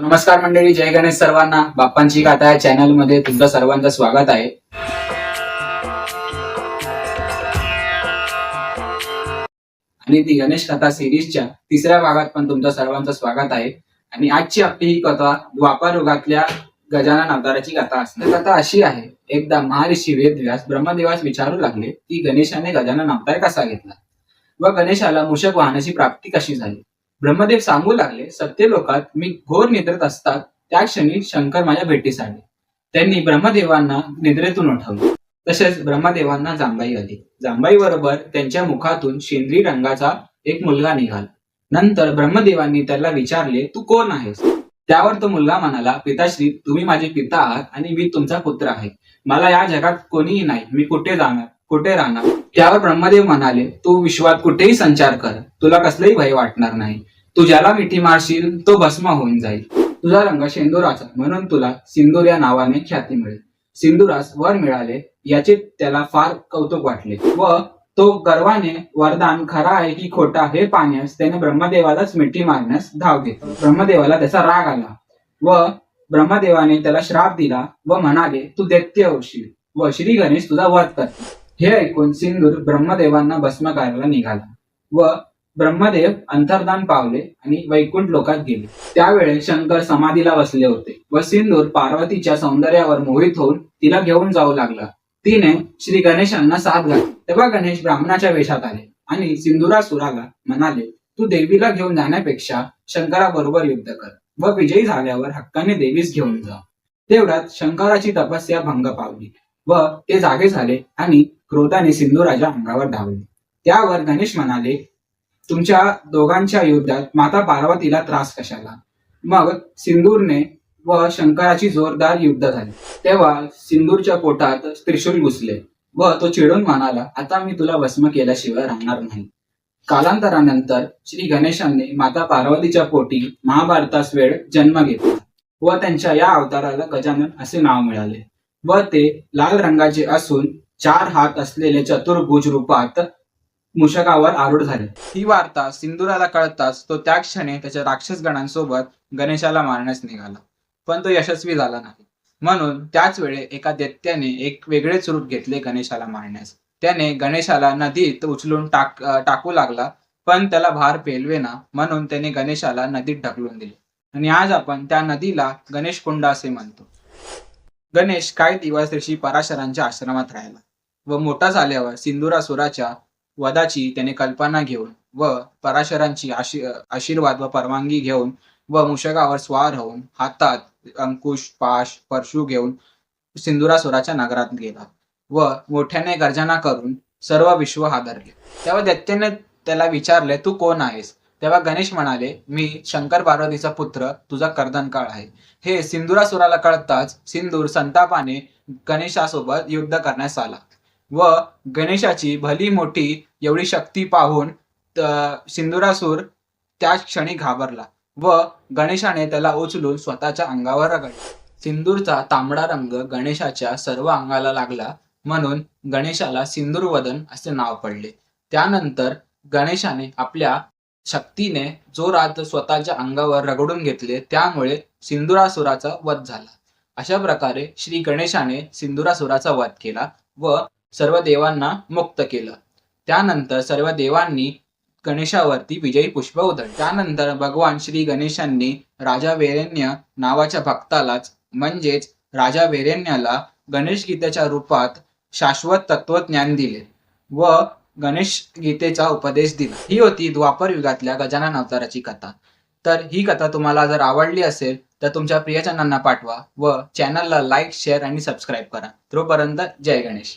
नमस्कार मंडळी जय गणेश सर्वांना. बाप्पांची गाथा या चॅनलमध्ये तुमचं सर्वांचं स्वागत आहे. आणि ती गणेश कथा सिरीजच्या तिसऱ्या भागात पण तुमचं सर्वांचं स्वागत आहे. आणि आजची आपली ही कथा द्वापार युगातल्या गजानन अवताराची कथा असते. कथा अशी आहे. एकदा महर्षी वेदव्यास ब्रह्मदेवास विचारू लागले की गणेशाने गजानन अवतार कसा घेतला? व गणेशाला मूषक वाहनाची प्राप्ती कशी झाली? ब्रह्मदेव सांगू लागले सत्य लोकात मी घोर निद्रेत असतात त्या क्षणी शंकर माझ्या भेटीस आले. त्यांनी ब्रह्मदेवांना निद्रेतून उठवले. तसेच ब्रह्मदेवांना जांभाई आली. जांभाई बरोबर त्यांच्या मुखातून शेंद्री रंगाचा एक मुलगा निघाला. नंतर ब्रह्मदेवांनी त्याला विचारले तू कोण आहेस? त्यावर तो मुलगा म्हणाला पिताश्री तुम्ही माझे पिता आहात आणि मी तुमचा पुत्र आहे. मला या जगात कोणीही नाही. मी कुठे जाणार? कुठे राहणार? त्यावर ब्रह्मदेव म्हणाले तू विश्वात कुठेही संचार कर. तुला कसलंही भय वाटणार नाही. तू ज्याला मिठी मारशील तो भस्म होऊन जाईल. तुझा रंग शेंदुराचा म्हणून तुला सिंदूर या नावाने ख्याती मिळेल. सिंदुरास वर मिळाले याचे त्याला फार कौतुक वाटले. व तो गर्वाने वरदान खरा आहे की खोटा हे पाहण्यास त्याने ब्रह्मदेवालाच मिठी मारण्यास धाव घेतली. ब्रह्मदेवाला त्याचा राग आला. व ब्रह्मदेवाने त्याला श्राप दिला व म्हणाले तू दैत्य होशील. व श्री गणेश तुझा वध कर हे ऐकून सिंदूर ब्रह्मदेवांना भस्म करायला निघाला व ब्रह्मदेव अंतर्धान पावले आणि वैकुंठ लोकात गेले. त्यावेळी शंकर समाधीला बसले होते व सिंदूर पार्वतीच्या सौंदर्यावर मोहित होऊन तिला घेऊन जाऊ लागला. तिने श्री गणेशांना साथ घातली. तेव्हा गणेश ब्राह्मणाच्या वेशात आले आणि सिंधुरासुराला म्हणाले तू देवीला घेऊन जाण्यापेक्षा शंकराबरोबर युद्ध कर व विजयी झाल्यावर हक्काने देवीस घेऊन जा. तेवढ्यात शंकराची तपस्या भंग पावली. व ते जागे झाले आणि क्रोधाने सिंधुराच्या अंगावर धावले. त्यावर गणेश म्हणाले तुमच्या दोघांच्या युद्धात माता पार्वतीला त्रास कशाला? मग सिंदूरने व शंकराची जोरदार युद्ध झाले. तेव्हा सिंदूरच्या पोटात त्रिशूल घुसले व तो चिडून म्हणाला आता मी तुला भस्म केल्याशिवाय राहणार नाही. कालांतरानंतर श्री गणेशांनी माता पार्वतीच्या पोटी महाभारतास वेळ जन्म घेतला व त्यांच्या या अवताराला गजानन असे नाव मिळाले. व ते लाल रंगाचे असून चार हात असलेले चतुर्भुज रूपात मुषकावर आरूढ झाले. ही वार्ता सिंदुराला कळताच तो त्या क्षणी त्याच्या राक्षस गणांसोबत गणेशाला मारण्यास निघाला. पण तो यशस्वी झाला नाही. म्हणून त्याच वेळे एका दैत्याने एक वेगळेच रूप घेतले गणेशाला मारण्यास. त्याने गणेशाला नदीत उचलून टाक टाकू लागला पण त्याला भार पेलवेना म्हणून त्याने गणेशाला नदीत ढकलून दिले. आणि आज आपण त्या नदीला गणेश कुंड असे म्हणतो. गणेश काही दिवस ऋषी पराशरांच्या आश्रमात राहिला व मोठा झाल्यावर सिंधुरासुराच्या वधाची त्याने कल्पना घेऊन व पराशरांची आशी आशीर्वाद व परवानगी घेऊन व मुषकावर स्वार होऊन हातात अंकुश पाश परशु घेऊन सिंधुरासुराच्या नगरात गेला व मोठ्याने गर्जना करून सर्व विश्व हादरले. तेव्हा दैत्याने त्याला विचारले तू कोण आहेस? तेव्हा गणेश म्हणाले मी शंकर पार्वतीचा पुत्र तुझा कर्दन काळ आहे. हे सिंदुरासुराला कळताच सिंदूर संतापाने गणेशासोबत युद्ध करण्यास आला व गणेशाची भली मोठी एवढी शक्ती पाहून त- सिंदुरासूर त्याच क्षणी घाबरला व गणेशाने त्याला उचलून स्वतःच्या अंगावर रगडले. सिंदूरचा तांबडा रंग गणेशाच्या सर्व अंगाला लागला म्हणून गणेशाला सिंदूरवदन असे नाव पडले. त्यानंतर गणेशाने आपल्या शक्तीने जोरात स्वतःच्या अंगावर रगडून घेतले त्यामुळे सिंदुरासुराचा वध झाला. अशा प्रकारे श्री गणेशाने सिंदुरासुराचा वध केला व सर्व देवांना मुक्त केलं. त्यानंतर सर्व देवांनी गणेशावरती विजयी पुष्प उधळले. त्यानंतर भगवान श्री गणेशांनी राजा वेरेण्य नावाच्या भक्तालाच म्हणजेच राजा वेरेण्याला गणेश गीतेच्या रूपात शाश्वत तत्वज्ञान दिले व गणेश गीतेचा उपदेश दिला. ही होती द्वापर युगातल्या गजानन अवताराची कथा. तर ही कथा तुम्हाला जर आवडली असेल तर तुमच्या प्रियजनांना पाठवा व चॅनलला लाईक शेअर आणि सबस्क्राईब करा. तोपर्यंत जय गणेश.